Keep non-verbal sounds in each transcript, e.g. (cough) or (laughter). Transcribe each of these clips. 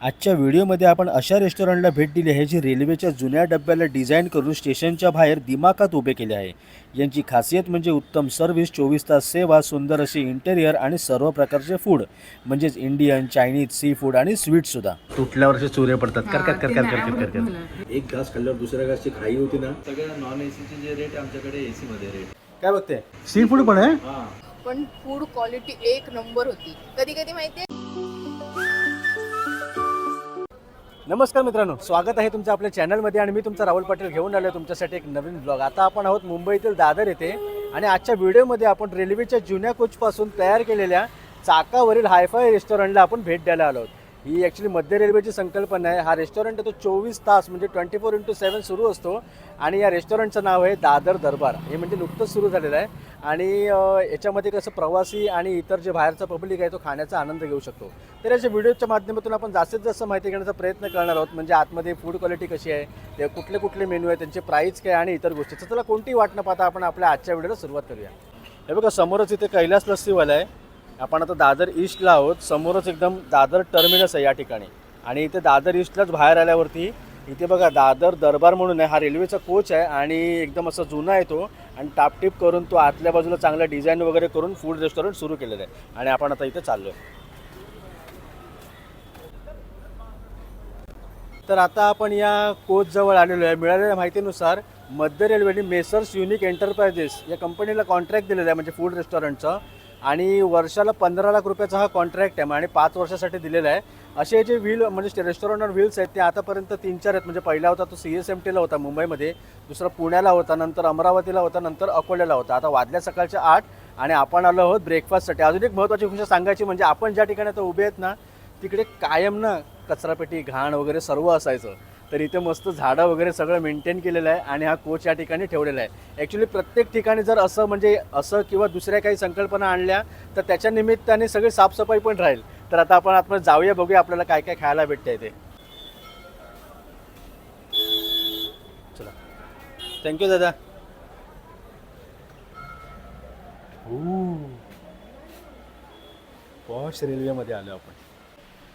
आजच्या व्हिडिओमध्ये आपण अशा रेस्टॉरंटला भेट दिली आहे जी रेल्वेच्या जुन्या डब्याला डिझाईन करून स्टेशनच्या बाहेर दिमाखात उभे केले आहे. यांची खासियत म्हणजे उत्तम सर्व्हिस चोवीस तास सेवा सुंदर अशी इंटेरियर आणि सर्व प्रकारचे फूड म्हणजेच इंडियन चायनीज सी फूड आणि स्वीटसुद्धा तुटल्यावरचे चुरे पडतात? कर कर कर कर कर कर कर एक घास खाल्ल्यावर दुसऱ्या घासची खाई होती ना? सगळ्या नॉन एसीचे जे रेट आमच्याकडे एसी मध्ये रेट काय बघते? सी फूड पण आहे? पण फूड क्वालिटी एक नंबर होती. कधी कधी माहितीये? नमस्कार मित्रांनो स्वागत आहे तुमचं आपल्या चॅनलमध्ये आणि मी तुमचा राहुल पाटील घेऊन आलो तुमच्यासाठी एक नवीन ब्लॉग आता आपण आहोत मुंबईतील दादर येथे आणि आजच्या व्हिडिओमध्ये आपण रेल्वेच्या जुन्या कोचपासून तयार केलेल्या चाकावरील हायफाय रेस्टॉरंटला आपण भेट द्यायला आलो आहोत. ही ॲक्च्युली मध्य रेल्वेची संकल्पना आहे. हा रेस्टॉरंट तो चोवीस तास म्हणजे ट्वेंटी फोर इंटू सेवन सुरू असतो. आणि या रेस्टॉरंटचं नाव आहे दादर दरबार. हे म्हणजे नुकतंच सुरू झालेलं आहे. आणि याच्यामध्ये कसं प्रवासी आणि इतर जे बाहेरचा पब्लिक आहे तो खाण्याचा आनंद घेऊ शकतो. तर याच्या व्हिडिओच्या माध्यमातून आपण जास्तीत जास्त माहिती घेण्याचा प्रयत्न करणार आहोत. म्हणजे आतमध्ये फूड क्वालिटी कशी आहे ते कुठले कुठले मेनू आहे त्यांचे प्राईस काय आणि इतर गोष्टी. तर त्याला कोणती वाट न पाहता आपण आपल्या आजच्या व्हिडिओला सुरुवात करूया. हे बघा समोरच इथे कैलास लस्सीवाला आहे. आपण आता दादर ईस्टला आहोत. समोरच एकदम दादर टर्मिनस आहे या ठिकाणी. आणि इथे दादर ईस्टलाच बाहेर आल्यावरती इथे बघा दादर दरबार म्हणून आहे हा रेल्वेचा कोच आहे आणि एकदम असा जुना आहे तो. आणि टापटीप करून तो आतल्या बाजूला चांगला डिझाईन वगैरे करून फूड रेस्टॉरंट सुरू केलेलं आहे. आणि आपण आता इथे चाललो आहे तर आता आपण या कोचजवळ आलेलो आहे. मिळालेल्या माहितीनुसार मध्य रेल्वेने मेसर्स युनिक एंटरप्राइजेस या कंपनीला कॉन्ट्रॅक्ट दिलेला आहे म्हणजे फूड रेस्टॉरंटचं आणि वर्षाला पंधरा लाख रुपयाचा हा कॉन्ट्रॅक्ट आहे आणि पाच वर्षासाठी दिलेला आहे. असे जे व्हील म्हणजे रेस्टॉरंटवर व्हील्स आहेत ते आतापर्यंत तीन चार आहेत. म्हणजे पहिला होता तो सी एस एम टीला होता मुंबईमध्ये दुसरा पुण्याला होता नंतर अमरावतीला होता नंतर अकोल्याला होता. आता वाजल्या सकाळच्या आठ आणि आपण आलो आहोत ब्रेकफास्टसाठी अजून एक महत्त्वाची गोष्ट सांगायची म्हणजे आपण ज्या ठिकाणी आता उभे आहेत ना तिकडे कायम ना कचरापेटी घाण वगैरे सर्व असायचं. तर इथे मस्त झाडं वगैरे सगळं मेंटेन केलेलं आहे आणि हा कोच या ठिकाणी ठेवलेला आहे. ॲक्च्युली प्रत्येक ठिकाणी जर असं म्हणजे असं किंवा दुसऱ्या काही संकल्पना आणल्या तर त्याच्या निमित्ताने सगळी साफसफाई पण राहील. तर आता आपण आतमध्ये जाऊया बघूया आपल्याला काय काय खायला भेटतं इथे चला. थँक्यू दादा. पॉश रेल्वेमध्ये आलो आपण.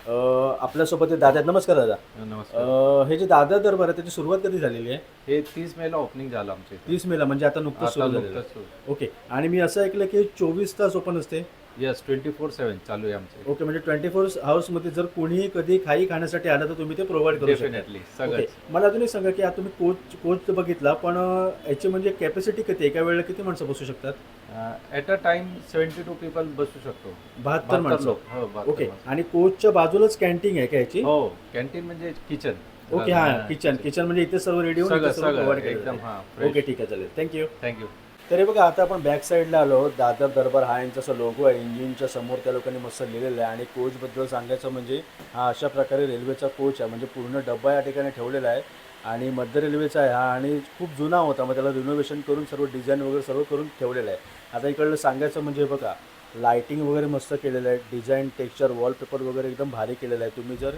आपल्यासोबत दादा आहेत. नमस्कार दादा. नमस्कार. अं, हे जे दादा दरबार आहे त्याची सुरुवात कधी झालेली आहे? हे तीस मेला ओपनिंग झालं आमचे तीस मेला म्हणजे आता नुकतंच सुरू झालेलं आहे. ओके. आणि मी असं ऐकलं की चोवीस तास ओपन असते. येस ट्वेंटी फोर सेवन चालू आहे आमचे. ओके म्हणजे ट्वेंटी फोर हाऊसमध्ये जर कोणीही कधी काही खाण्यासाठी आलं तर तुम्ही ते प्रोव्हाइड करू शकता. Definitely okay. सगळं मला अजून एक सांगा की आता तुम्ही कोच कोच बघितला पण अं, याची म्हणजे कॅपॅसिटी किती एका वेळेला किती माणसं बसू शकतात? At a time seventy two people बसू शकतो. बहात्तर माणसं. हो ओके माणसं. आणि कोचच्या बाजूलाच कॅन्टीन आहे का याची? हो कॅन्टीन म्हणजे किचन ओके हा किचन किचन म्हणजे इथे सर्व रेडी एकदम हा ओके ठीक आहे चालेल. थँक्यू थँक्यू तरी बघा आता आपण बॅक साईडला आलो. दादर दरबार हा यांचा असं लोगो आहे. इंजिनच्या समोर त्या लोकांनी मस्त लिहिलेलं आहे. आणि कोचबद्दल सांगायचं म्हणजे हा अशा प्रकारे रेल्वेचा कोच आहे. म्हणजे पूर्ण डब्बा या ठिकाणी ठेवलेला आहे. आणि मध्य रेल्वेचा आहे हा. आणि खूप जुना होता. मग त्याला रिनोव्हेशन करून सर्व डिझाईन वगैरे सर्व करून ठेवलेलं आहे. आता इकडलं सांगायचं म्हणजे बघा लायटिंग वगैरे मस्त केलेलं आहे डिझाईन टेक्स्चर वॉलपेपर वगैरे एकदम भारी केलेलं आहे. तुम्ही जर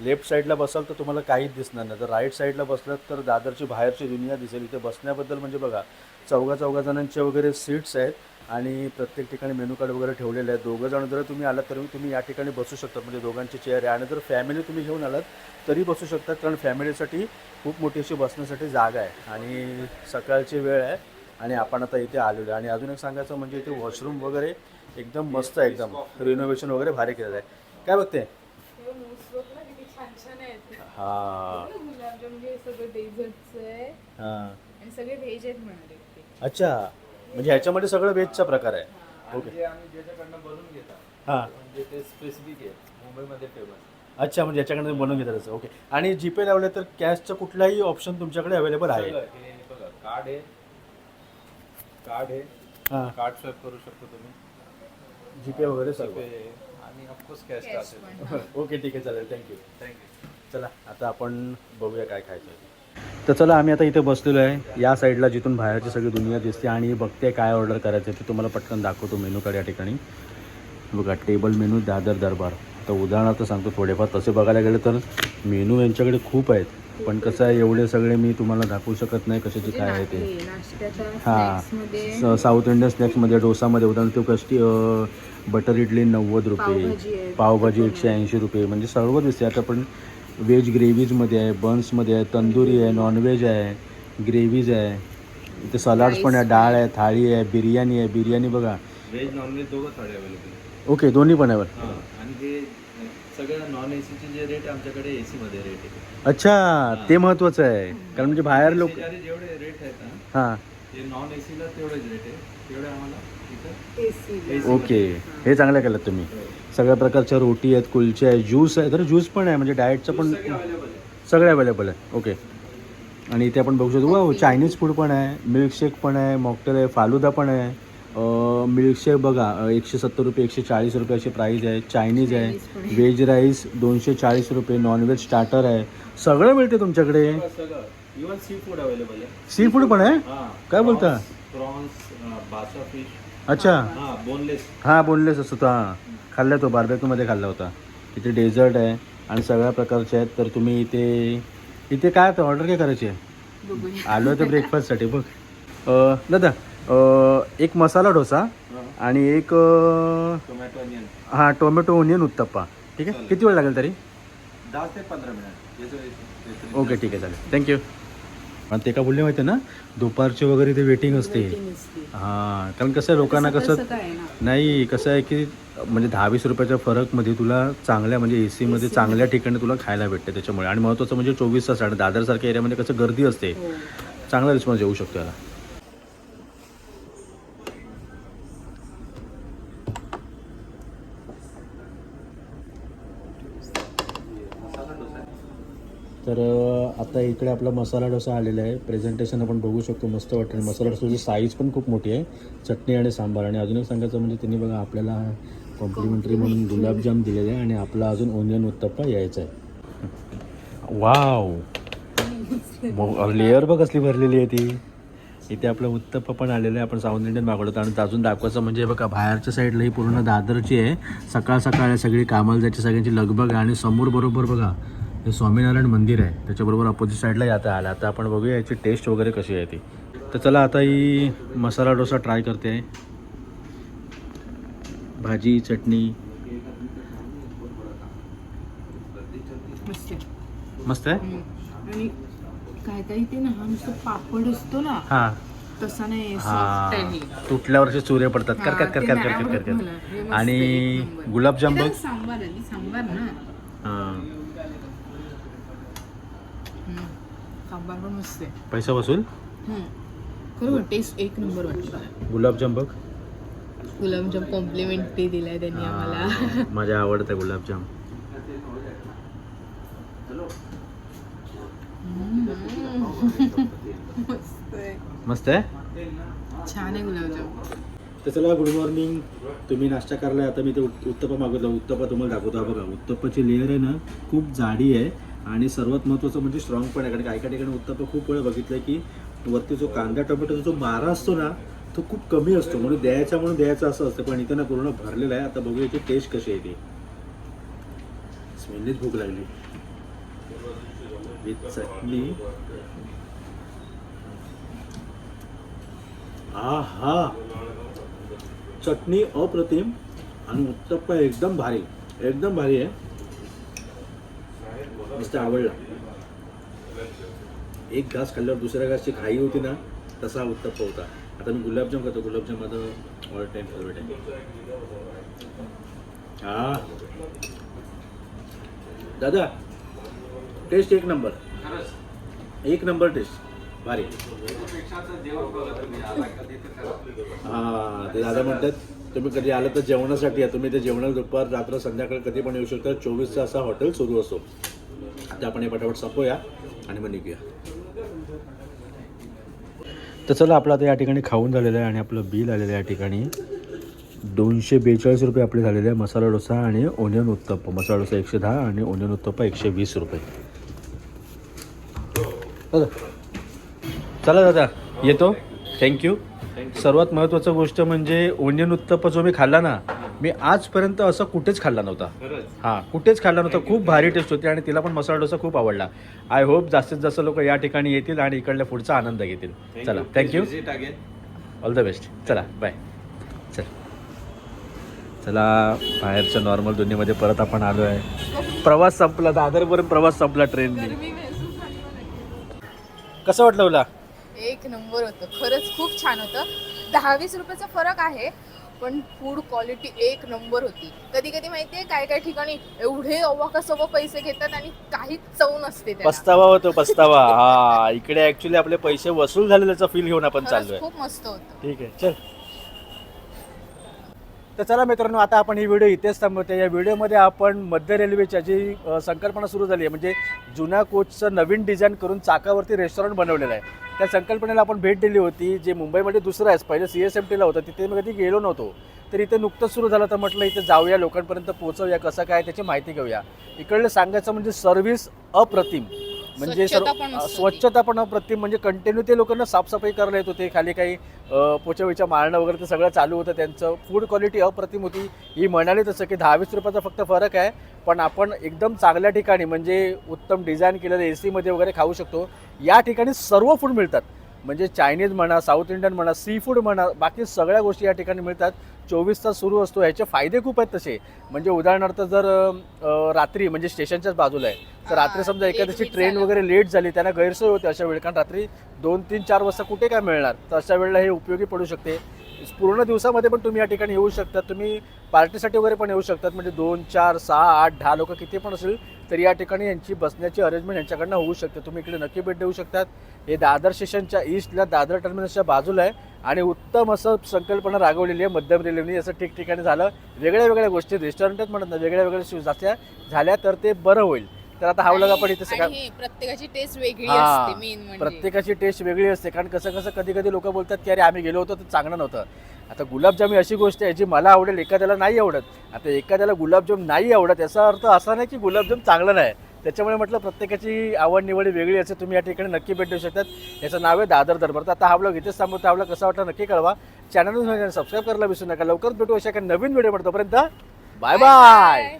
लेफ्ट साईडला बसाल तर तुम्हाला काहीच दिसणार नाही. जर राईट साईडला बसलात तर दादरची बाहेरची दुनिया दिसेल. इथे बसण्याबद्दल म्हणजे बघा चौघा चौघा जणांचे वगैरे सीट्स आहेत आणि प्रत्येक ठिकाणी मेनू कार्ड वगैरे ठेवलेले आहेत. दोघं जण जर तुम्ही आलात तरी तुम्ही या ठिकाणी बसू शकता म्हणजे दोघांची चेअर आहे. आणि जर फॅमिली तुम्ही घेऊन आलात तरी बसू शकतात. कारण फॅमिलीसाठी खूप मोठी अशी बसण्यासाठी जागा आहे. आणि सकाळची वेळ आहे. आणि आपण आता इथे आलेलो आहे. आणि अजून एक सांगायचं म्हणजे इथे वॉशरूम वगैरे एकदम मस्त आहे एकदम रिनोव्हेशन वगैरे भारी केलेलं आहे. काय बघते? छान छान आहेत. हां. गुलाबजाम हे सगळं डेझर्टचं आहे. हां. आणि सगळे व्हेज आहेत म्हणाले ते. अच्छा. म्हणजे ह्याच्यामध्ये सगळं व्हेजचा प्रकार आहे. ओके. हां. म्हणजे ते स्पेसिफिक आहे मुंबईमध्ये फेमस अच्छा म्हणजे याच्याकडे तुम्ही बनवून घेतात असं. ओके. आणि जीपे लावले तर कॅशचं कुठलाही ऑप्शन तुमच्याकडे अवेलेबल आहे? बघा कार्ड आहे कार्ड आहे. हां. कार्ड स्वॅप करू शकतो तुम्ही. जीपे वगैरे सर्व. पे आणि ऑफकोर्स कॅश कॅश असेल पण. (laughs) ओके ठीक आहे चालेल. थँक्यू थँक्यू चला आता आपण बघूया काय खायचं आहे. तर चला आम्ही आता इथे बसलेलो आहे. या साईडला जिथून बाहेरची सगळी दुनिया दिसते आणि बघते काय ऑर्डर करायचं आहे ते तुम्हाला पटकन दाखवतो मेनू कार्ड या ठिकाणी. बघा टेबल मेनू दादर दरबार. तर उदाहरणार्थ सांगतो थोडेफार तसे बघायला गेलं तर मेनू यांच्याकडे खूप आहेत. पण कसं आहे एवढे सगळे मी तुम्हाला दाखवू शकत नाही कशाचे काय आहे ते. हां. साऊथ इंडियन स्नॅक्समध्ये डोसामध्ये उदाहरण ते कष्टी बटर इडली नव्वद रुपये. पावभाजी एकशे ऐंशी रुपये. म्हणजे सर्व दिसते आता पण व्हेज ग्रेव्हीजमध्ये आहे बन्समध्ये आहे तंदुरी आहे नॉनव्हेज आहे ग्रेव्हीज आहे. इथे सलाड्स पण आहे डाळ आहे थाळी आहे बिर्याणी आहे. बिर्याणी बघा. व्हेज नॉनव्हेज दोघं थाळी अवेलेबल ओके दोन्ही पण आहे बरं. हां आणि हे सगळं नॉन एसीचे जे रेट आमच्याकडे एसी मध्ये रेट आहे. अच्छा ते महत्त्वाचं आहे. कारण म्हणजे बाहेर लोक शेजारी जेवढे रेट आहेत ना हां. ते नॉन एसीला तेवढेच रेट आहे. तेवढे आम्हाला इथं AC. ओके. हे चांगलं केलं तुम्ही. सगळ्या प्रकारच्या रोटी आहेत कुलचे आहे ज्यूस आहे तर ज्यूस पण आहे. म्हणजे डाएटचं पण सगळे अवेलेबल आहे. ओके. आणि इथे आपण बघू शकतो वा चायनीज फूड पण आहे मिल्कशेक पण आहे मॉकटेल आहे फालुदा पण आहे. मिल्कशेक बघा एकशे सत्तर रुपये एकशे चाळीस रुपये अशी प्राईज आहे. चायनीज आहे. व्हेज राईस दोनशे चाळीस रुपये नॉनव्हेज स्टार्टर आहे. सगळं मिळते तुमच्याकडे? इवन सी फूड अवेलेबल आहे. सी फूड पण आहे? काय बोलता? प्रॉन्स बासा फिश अच्छा. हां बोनलेस हां बोललेच असतो तो हां. खाल्ला तो बार्बेक्यूमध्ये खाल्ला होता. इथे डेझर्ट आहे आणि सगळ्या प्रकारचे आहेत. तर तुम्ही इथे इथे काय आता ऑर्डर काय करायची? आहे. आलो तर ब्रेकफास्टसाठी बघ. अं, दादा एक मसाला डोसा आणि एक टोमॅटो अनियन हा टोमॅटो ओनियन उत्तप्पा. ठीक आहे? किती वेळ लागेल तरी? दहा ते पंधरा मिनिट. ओके ठीक आहे चालेल. थँक्यू आणि ते का बोलले माहिती आहे ना? दुपारची वगैरे ते वेटिंग असते. हां कारण कसं आहे लोकांना कसं. नाही कसं आहे की म्हणजे दहा वीस रुपयाच्या फरकमध्ये तुला चांगल्या म्हणजे ए सीमध्ये चांगल्या ठिकाणी तुला खायला भेटते त्याच्यामुळे. आणि महत्त्वाचं म्हणजे चोवीस तास आणि दादरसारख्या एरियामध्ये कसं गर्दी असते. हो. चांगला रिस्पॉन्स येऊ शकतो याला. तर आता इकडे आपला मसाला डोसा आलेला आहे. प्रेझेंटेशन आपण बघू शकतो मस्त वाटेल मसाला डोसाची साईज पण खूप मोठी आहे. चटणी आणि सांबार. आणि अजून एक सांगायचं म्हणजे त्यांनी बघा आपल्याला कॉम्प्लिमेंटरी म्हणून गुलाबजाम दिलेले आहे आणि आपला अजून ओनियन उत्तप्पा यायचा आहे. वाव लेअर (laughs) बघ कसली भरलेली आहे ती. इथे आपलं उत्तप्पा पण आलेलं आहे. आपण साऊथ इंडियन मागवलं आणि अजून दाखवायचं म्हणजे बघा बाहेरच्या साईडला ही पूर्ण दादरची आहे. सकाळ सकाळ सगळी. कामाला जायची सगळ्यांची लगबग आहे. आणि समोर बरोबर बघा हे स्वामीनारायण मंदिर आहे. त्याच्याबरोबर अपोजिट साईडला आता आलं आता आपण बघूया याची टेस्ट वगैरे कशी आहे ती. तर चला आता ही मसाला डोसा ट्राय करते. आहे भाजी चटणी. मस्त. आहे. आणि काय काय ते ना हा नुसतं पापड असतो ना हां. तसा नाही. तुटल्यावर असे चुरे पडतात. कर हा, कर कर कर आणि. गुलाबजाम सांबार सांबार ना हां हम्म. सांबार पण मस्त आहे. पैसा वसूल टेस्ट एक नंबर वाटतं. गुलाबजाम बघ गुलाबजाम कॉम्प्लिमेंटरी दिलाय त्यांनी आम्हाला. माझ्या आवडतं गुलाबजाम मस्त आहे मस्त आहे? छान आहे गुलाबजाम तर चला गुड मॉर्निंग तुम्ही नाश्ता करलाय आता मी ते उत- उत्तप्पा मागवतो. उत्तप्पा तुम्हाला दाखवतो. बघा उत्तप्पाची लेअर आहे ना खूप जाडी आहे. आणि सर्वात महत्त्वाचं म्हणजे स्ट्रॉंग पण आहे. कारण काही काही ठिकाणी उत्तप्पा खूप वेळ बघितलं की वरती जो कांदा टोमॅटोचा जो मारा असतो ना तो खूप कमी असतो. म्हणून द्यायचा म्हणून द्यायचा असं असतं पण इथं ना पूर्ण भरलेला आहे. आता बघूया इथे टेस्ट कशी आहे ती. स्मेलनीच भूक लागली. विथ चटणी. हा हा चटणी अप्रतिम आणि उत्तप्पा एकदम भारी. एकदम भारी आहे. मस्त आवडला. एक घास खाल्ल्यावर दुसऱ्या घासची खाई होती ना तसा उत्तप्पा होता. आता मी गुलाबजाम करतो गुलाबजाम माझं ऑल टाईम फेवरेट आहे. हा. दादा टेस्ट एक नंबर एक नंबर टेस्ट भारी. हा ते दादा म्हणतात तुम्ही कधी आलं तर जेवणासाठी या. तुम्ही ते जेवणाला दुपार रात्र संध्याकाळ कधी पण येऊ शकता. चोवीस तास हा हॉटेल सुरू असतो. आता आपण हे पटापट संपूया आणि मग निघूया. तर चला आपलं आता या ठिकाणी खाऊन झालेलं आहे आणि आपलं बिल आलेलं आहे या ठिकाणी. दोनशे बेचाळीस रुपये आपले झालेले आहे. मसाला डोसा आणि ओनियन उत्तप्पा. मसाला डोसा एकशे दहा आणि ओनियन उत्तप्पा एकशे वीस रुपये. चला दादा येतो. थँक्यू सर्वात महत्त्वाचं गोष्ट म्हणजे ओनियन उत्तप्पा जो मी खाल्ला ना मी आजपर्यंत असं कुठेच खाल्ला नव्हता. खरंच? हां कुठेच खाल्ला नव्हता. खूप भारी टेस्ट होती आणि तिला पण मसाला डोसा खूप आवडला. आय होप जास्तीत जास्त लोक या ठिकाणी येतील आणि इकडल्या पुढचा आनंद घेतील. चला thank you visit again all the best चला बाय चल. चला बाहेरच्या नॉर्मल दुनियेमध्ये परत आपण आलो आहे प्रवास संपला दादरवरून प्रवास संपला ट्रेनने कसं वाटलं तुला एक नंबर होतं. खरंच खूप छान होतं. दहा वीस रुपयाचा फरक आहे. पण फूड क्वालिटी एक नंबर होती. कधी कधी माहितीये काय काय ठिकाणी एवढे अवाकसव पैसे घेतात आणि काहीच चव नसते त्याला. पस्तावा होतो पस्तावा. हा इकडे ऍक्च्युली आपले पैसे वसूल झालेल्याचा फील घेऊन आपण खरंच चाललोय. खूप मस्त होतं. ठीक आहे चल. तर चला मित्रांनो आता आपण ही व्हिडिओ इथेच थांबवतो. या व्हिडिओमध्ये आपण मध्य रेल्वेच्या जी संकल्पना सुरू झाली आहे म्हणजे जुन्या कोचचं नवीन डिझाईन करून चाकावरती रेस्टॉरंट बनवलेलं आहे. त्या संकल्पनेला आपण भेट दिली होती जे मुंबईमध्ये दुसरं आहे पहिलं सी एस एम टीला होतं तिथे मी कधी गेलो नव्हतो. तर इथे नुकतंच सुरू झालं तर म्हटलं इथे जाऊया लोकांपर्यंत पोहोचवूया कसं काय त्याची माहिती घेऊया. इकडलं सांगायचं म्हणजे सर्व्हिस अप्रतिम. म्हणजे सर्व स्वच्छता पण मस्त होती. स्वच्छता पण अप्रतिम. म्हणजे कंटिन्यू ते लोकांना साफसफाई करायला येत होते. खाली काही पोचावीच्या मारणं वगैरे ते सगळं चालू होतं. त्यांचं फूड क्वालिटी अप्रतिम होती. ही म्हणाली तसं की दहा वीस रुपयाचा फक्त फरक आहे. पण आपण एकदम चांगल्या ठिकाणी म्हणजे उत्तम डिझाईन केलेलं ए सीमध्ये वगैरे खाऊ शकतो. या ठिकाणी सर्व फूड मिळतात. म्हणजे चायनीज म्हणा साऊथ इंडियन म्हणा सी फूड म्हणा बाकी सगळ्या गोष्टी या ठिकाणी मिळतात. चोवीस तास सुरू असतो. ह्याचे फायदे खूप आहेत तसे. म्हणजे उदाहरणार्थ जर रात्री म्हणजे स्टेशनच्याच बाजूला आहे. तर रात्री समजा एखाद्याची ट्रेन. वगैरे लेट झाली त्यांना गैरसोय होते अशा वेळी. कारण रात्री दोन तीन चार वाजता कुठे काय मिळणार? तर अशा वेळेला हे उपयोगी पडू शकते. पूर्ण दिवसामध्ये पण तुम्ही या ठिकाणी येऊ शकता. तुम्ही पार्टीसाठी वगैरे पण येऊ शकतात. म्हणजे दोन चार सहा आठ दहा लोक किती पण असेल तर या ठिकाणी यांची बसण्याची अरेंजमेंट यांच्याकडनं होऊ शकते. तुम्ही इकडे नक्की भेट देऊ शकतात. हे दादर स्टेशनच्या ईस्टला दादर टर्मिनसच्या बाजूला आहे आणि उत्तम असं संकल्पना रागवलेली आहे मध्यम रेल्वेने. असं ठिकठिकाणी झालं. वेगळ्या वेगळ्या गोष्टी रेस्टॉरंटच म्हणत ना वेगळ्या वेगळ्या सुविधा झाल्या तर ते बरं होईल. तर आता हा व्लॉग आपण इथे सगळ्या आणि प्रत्येकाची टेस्ट वेगळी हा, असते मेन म्हणजे. प्रत्येकाची टेस्ट वेगळी असते. कारण कसं कसं कधी कधी लोक बोलतात की अरे आम्ही गेलो होतो तर चांगलं नव्हतं. आता गुलाबजाम ही अशी गोष्ट आहे जी मला आवडेल एखाद्याला नाही आवडत. आता एखाद्याला गुलाबजाम नाही आवडत याचा अर्थ असा नाही की गुलाबजाम चांगलं नाही. त्याच्यामुळे म्हटलं प्रत्येकाची आवड निवड वेगळी असते. तुम्ही या ठिकाणी नक्की भेट देऊ शकतात. याचं नाव आहे दादर दरबार. तर आता हा ब्लॉग इथेच थांबवतो हा ब्लॉग कसा वाटला नक्की कळवा. चॅनल सबस्क्राईब करायला विसरू नका. लवकरच भेटू अशा एका नवीन व्हिडिओ तोपर्यंत बाय बाय